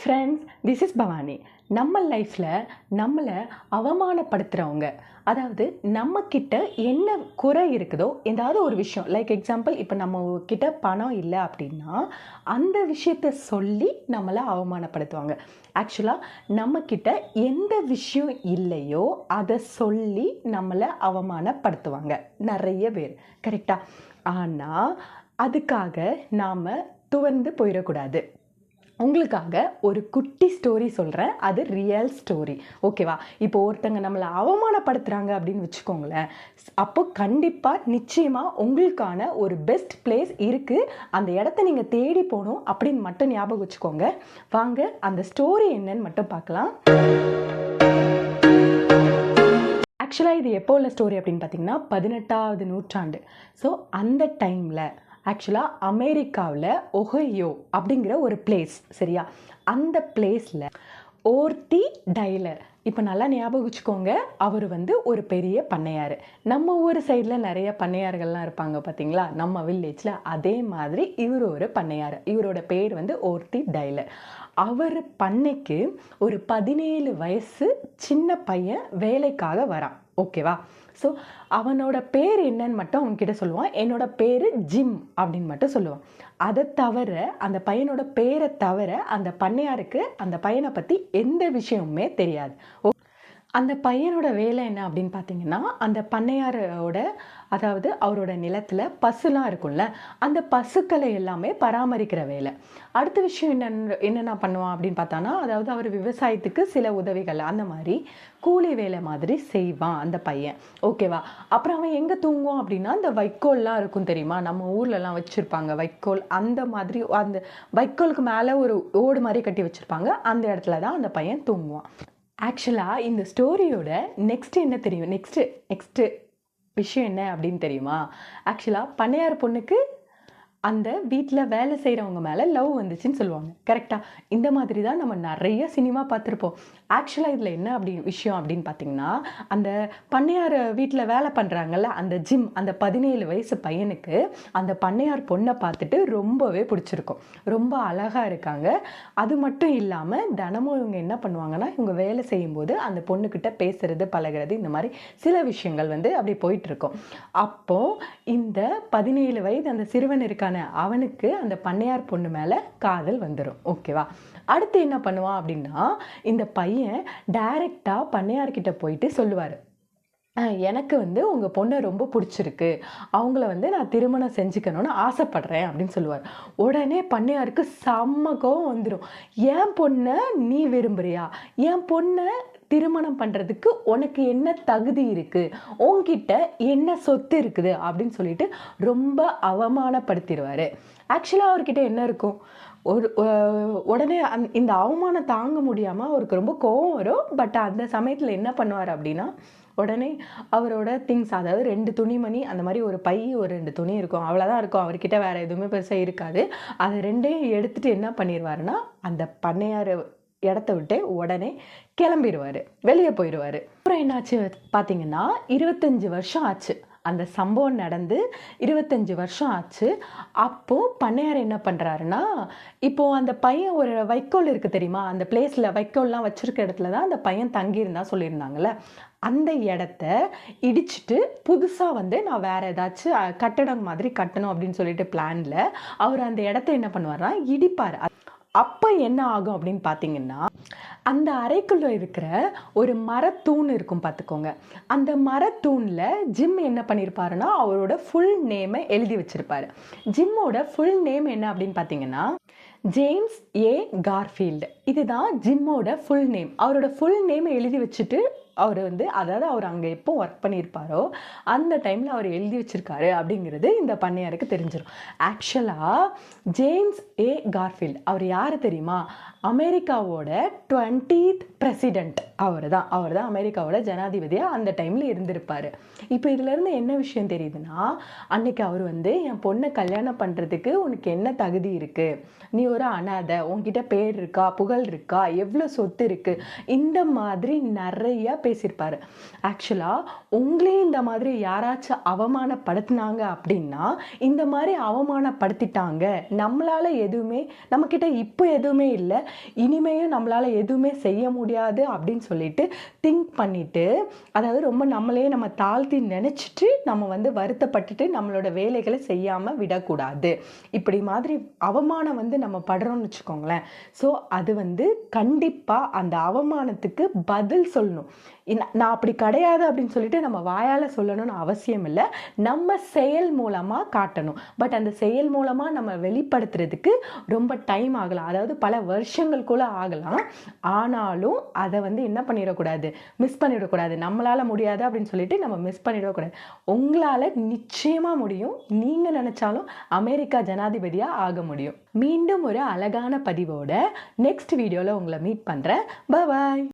Friends this is Bhavani. நம்ம லைஃப்பில் நம்மளை அவமானப்படுத்துகிறவங்க அதாவது நம்மக்கிட்ட என்ன குறை இருக்குதோ ஏதாவது ஒரு விஷயம் லைக் எக்ஸாம்பிள் இப்போ நம்ம கிட்ட பணம் இல்லை அப்படின்னா அந்த விஷயத்த சொல்லி நம்மளை அவமானப்படுத்துவாங்க. ஆக்சுவலாக நம்ம எந்த விஷயம் இல்லையோ அதை சொல்லி நம்மளை அவமானப்படுத்துவாங்க. நிறைய பேர் கரெக்டாக ஆனால் அதுக்காக நாம் துவந்து போயிடக்கூடாது. உங்களுக்காக ஒரு குட்டி ஸ்டோரி சொல்கிறேன் அது ரியல் ஸ்டோரி ஓகேவா இப்போ ஒருத்தங்க நம்மளை அவமானப்படுத்துகிறாங்க அப்படின்னு வச்சுக்கோங்களேன். அப்போ கண்டிப்பாக நிச்சயமாக உங்களுக்கான ஒரு பெஸ்ட் பிளேஸ் இருக்குது அந்த இடத்த நீங்கள் தேடி போகணும் அப்படின்னு மட்டும் ஞாபகம் வச்சுக்கோங்க. வாங்க அந்த ஸ்டோரி என்னன்னு மட்டும் பார்க்கலாம். ஆக்சுவலாக இது எப்போ உள்ள ஸ்டோரி அப்படின்னு பார்த்தீங்கன்னா பதினெட்டாவது நூற்றாண்டு. ஸோ அந்த டைமில் ஆக்சுவலாக அமெரிக்காவில் ஒஹையோ அப்படிங்கிற ஒரு பிளேஸ் சரியா? அந்த பிளேஸில் ஓர்த்தி டைலர் இப்போ நல்லா ஞாபகம் வச்சுக்கோங்க அவர் வந்து ஒரு பெரிய பண்ணையார். நம்ம ஊர் சைடில் நிறைய பண்ணையார்கள்லாம் இருப்பாங்க பார்த்தீங்களா நம்ம வில்லேஜில் அதே மாதிரி இவர் ஒரு பண்ணையார். இவரோட பேர் வந்து ஓர்த்தி டைலர் அவர் பண்ணைக்கு ஒரு பதினேழு வயசு சின்ன பையன் வேலைக்காக வரான். ஓகேவா ஸோ அவனோட பேர் என்னன்னு மட்டும் அவன்கிட்ட சொல்லுவான். என்னோட பேர் ஜிம் அப்படின்னு மட்டும் சொல்லுவான். அதை தவிர அந்த பையனோட பேரை தவிர அந்த பண்ணையாருக்கு அந்த பையனை பற்றி எந்த விஷயமுமே தெரியாது. ஓ அந்த பையனோட வேலை என்ன அப்படின்னு பார்த்தீங்கன்னா அந்த பண்ணையாரோட அதாவது அவரோட நிலத்தில் பசுலாம் இருக்கும்ல அந்த பசுக்களை எல்லாமே பராமரிக்கிற வேலை. அடுத்த விஷயம் என்ன என்னென்ன பண்ணுவான் அப்படின்னு பார்த்தானா அதாவது அவர் விவசாயத்துக்கு சில உதவிகள் அந்த மாதிரி கூலி வேலை மாதிரி செய்வான் அந்த பையன். ஓகேவா அப்புறம் அவன் எங்கே தூங்குவான் அப்படின்னா அந்த வைக்கோல்லாம் இருக்கும் தெரியுமா? நம்ம ஊர்லலாம் வச்சுருப்பாங்க வைக்கோல். அந்த மாதிரி அந்த வைக்கோலுக்கு மேலே ஒரு ஓடு மாதிரி கட்டி வச்சுருப்பாங்க. அந்த இடத்துல தான் அந்த பையன் தூங்குவான். ஆக்சுவலாக இந்த ஸ்டோரியோட நெக்ஸ்ட் என்ன தெரியும்? நெக்ஸ்ட்டு நெக்ஸ்ட்டு விஷயம் என்ன அப்படின்னு தெரியுமா? ஆக்சுவலாக பண்ணையார் பொண்ணுக்கு அந்த வீட்டில் வேலை செய்கிறவங்க மேலே லவ் வந்துச்சுன்னு சொல்லுவாங்க. கரெக்டாக இந்த மாதிரி தான் நம்ம நிறைய சினிமா பார்த்துருப்போம். ஆக்சுவலாக இதில் என்ன அப்படி விஷயம் அப்படின்னு பார்த்தீங்கன்னா அந்த பண்ணையார் வீட்டில் வேலை பண்ணுறாங்கல்ல அந்த ஜிம் அந்த பதினேழு வயசு பையனுக்கு அந்த பண்ணையார் பொண்ணை பார்த்துட்டு ரொம்பவே பிடிச்சிருக்கும். ரொம்ப அழகாக இருக்காங்க. அது மட்டும் இல்லாமல் தினமும் இவங்க என்ன பண்ணுவாங்கன்னா இவங்க வேலை செய்யும்போது அந்த பொண்ணுக்கிட்ட பேசுகிறது பழகிறது இந்த மாதிரி சில விஷயங்கள் வந்து அப்படி போயிட்டுருக்கும் அப்போது இந்த பதினேழு வயது அந்த சிறுவன் இருக்கா அவனுக்கு அந்த பண்ணையார் பொண்ணு மேலே காதல் வந்துடும் ஓகேவா அடுத்து என்ன பண்ணுவான் அப்படின்னா இந்த பையன் டைரெக்டாக பண்ணையார்கிட்ட போயிட்டு சொல்லுவார். எனக்கு வந்து உங்கள் பொண்ணை ரொம்ப பிடிச்சிருக்கு. அவங்கள வந்து நான் திருமணம் செஞ்சுக்கணும்னு ஆசைப்பட்றேன் அப்படின்னு சொல்லுவார். உடனே பண்ணையாருக்கு செம்ம கோவம் வந்துடும் என் பொண்ணை நீ விரும்புறியா? என் பொண்ணை திருமணம் பண்ணுறதுக்கு உனக்கு என்ன தகுதி இருக்குது உன்கிட்ட என்ன சொத்து இருக்குது? அப்படின்னு சொல்லிட்டு ரொம்ப அவமானப்படுத்திடுவார். ஆக்சுவலாக அவர்கிட்ட என்ன இருக்கும்? ஒரு உடனே அந் இந்த அவமானம் தாங்க முடியாமல் அவருக்கு ரொம்ப கோவம் வரும். பட் அந்த சமயத்தில் என்ன பண்ணுவார் அப்படின்னா உடனே அவரோட திங்ஸ் அதாவது ரெண்டு துணிமணி அந்த மாதிரி ஒரு பை ஒரு ரெண்டு துணி இருக்கும். அவ்வளோதான் இருக்கும். அவர்கிட்ட வேறு எதுவுமே பெருசாக இருக்காது. அதை ரெண்டையும் எடுத்துகிட்டு என்ன பண்ணிடுவாருன்னா அந்த பண்ணையார் இடத்த விட்டு உடனே கிளம்பிடுவார். வெளியே போயிடுவார். அப்புறம் என்னாச்சு பார்த்தீங்கன்னா இருபத்தஞ்சி வருஷம் ஆச்சு. அந்த சம்பவம் நடந்து இருபத்தஞ்சி வருஷம் ஆச்சு. அப்போது பண்ணையார் என்ன பண்ணுறாருன்னா இப்போது அந்த பையன் ஒரு வைக்கோல் இருக்குது தெரியுமா? அந்த பிளேஸில் வைக்கோல்லாம் வச்சுருக்க இடத்துல தான் அந்த பையன் தங்கியிருந்தா சொல்லியிருந்தாங்கல்ல. அந்த இடத்த இடிச்சிட்டு புதுசாக வந்து நான் வேறு ஏதாச்சும் கட்டடம் மாதிரி கட்டணும் அப்படின்னு சொல்லிட்டு பிளானில் அவர் அந்த இடத்த என்ன பண்ணுவார்னா இடிப்பார். அப்போ என்ன ஆகும் அப்படின்னு பார்த்தீங்கன்னா அந்த அறைக்குள்ளே இருக்கிற ஒரு மரத்தூண் இருக்கும் பார்த்துக்கோங்க அந்த மரத்தூணில் ஜிம் என்ன பண்ணியிருப்பாருன்னா அவரோட ஃபுல் நேமை எழுதி வச்சிருப்பாரு. ஜிம்மோட ஃபுல் நேம் என்ன அப்படின்னு பார்த்தீங்கன்னா ஜேம்ஸ் ஏ கார்ஃபீல்டு. இதுதான் ஜிம்மோட ஃபுல் நேம் அவரோட ஃபுல் நேம் எழுதி வச்சுட்டு அவர் வந்து அதாவது அவர் அங்கே எப்போ ஒர்க் பண்ணியிருப்பாரோ அந்த டைமில் அவர் எழுதி வச்சிருக்காரு அப்படிங்கிறது இந்த பண்ணையாருக்கு தெரிஞ்சிடும் ஆக்சுவலாக ஜேம்ஸ் ஏ கார்ஃபீல்ட் அவர் யார் தெரியுமா? அமெரிக்காவோட டுவெண்ட்டீத் பிரசிடெண்ட் அவர் தான் அவர் தான் அமெரிக்காவோட ஜனாதிபதியாக அந்த டைமில் இருந்திருப்பார். இப்போ இதுலேருந்து என்ன விஷயம் தெரியுதுன்னா அன்னைக்கு அவர் வந்து என் பொண்ணை கல்யாணம் பண்ணுறதுக்கு உனக்கு என்ன தகுதி இருக்குது நீ ஒரு அனாதை உன்கிட்ட பேர் இருக்கா புகழ் இருக்கா எவ்வளோ சொத்து இருக்குது இந்த மாதிரி நிறையா பேசியிருப்பார். ஆக்சுவலாக உங்களையும் இந்த மாதிரி யாராச்சும் அவமானப்படுத்தினாங்க அப்படின்னா இந்த மாதிரி அவமானப்படுத்திட்டாங்க. நம்மளால் எதுவுமே நம்மக்கிட்ட இப்போ எதுவுமே இல்லை. இனிமேயும் நம்மளால் எதுவுமே செய்ய முடியாது அப்படின்னு சொல்லிட்டு திங்க் பண்ணிட்டு அதாவது ரொம்ப நம்மளே நம்ம தாழ்த்தி நினச்சிட்டு நம்ம வந்து வருத்தப்பட்டுட்டு நம்மளோட வேலைகளை செய்யாமல் விடக்கூடாது. இப்படி மாதிரி அவமானம் வந்து நம்ம படுறோம்னு வச்சுக்கோங்களேன். ஸோ அது வந்து கண்டிப்பாக அந்த அவமானத்துக்கு பதில் சொல்லணும். நான் அப்படி கிடையாது அப்படின்னு சொல்லிட்டு நம்ம வாயால் சொல்லணும்னு அவசியம் இல்லை. நம்ம செயல் மூலமாக காட்டணும். பட் அந்த செயல் மூலமாக நம்ம வெளிப்படுத்துறதுக்கு ரொம்ப டைம் ஆகலாம். அதாவது பல வருஷங்கள் கூட ஆகலாம். ஆனாலும் அதை வந்து என்ன என்ன பண்ணிடக்கூடாது? மிஸ் பண்ணிடக்கூடாது. நம்மளால் முடியாது அப்படின்னு சொல்லிட்டு நம்ம மிஸ் பண்ணிடக்கூடாது. உங்களால் நிச்சயமாக முடியும். நீங்கள் நினச்சாலும் அமெரிக்கா ஜனாதிபதியாக ஆக முடியும். மீண்டும் ஒரு அழகான பதிவோட நெக்ஸ்ட் வீடியோவில் உங்களை மீட் பண்ணுறேன் பாய்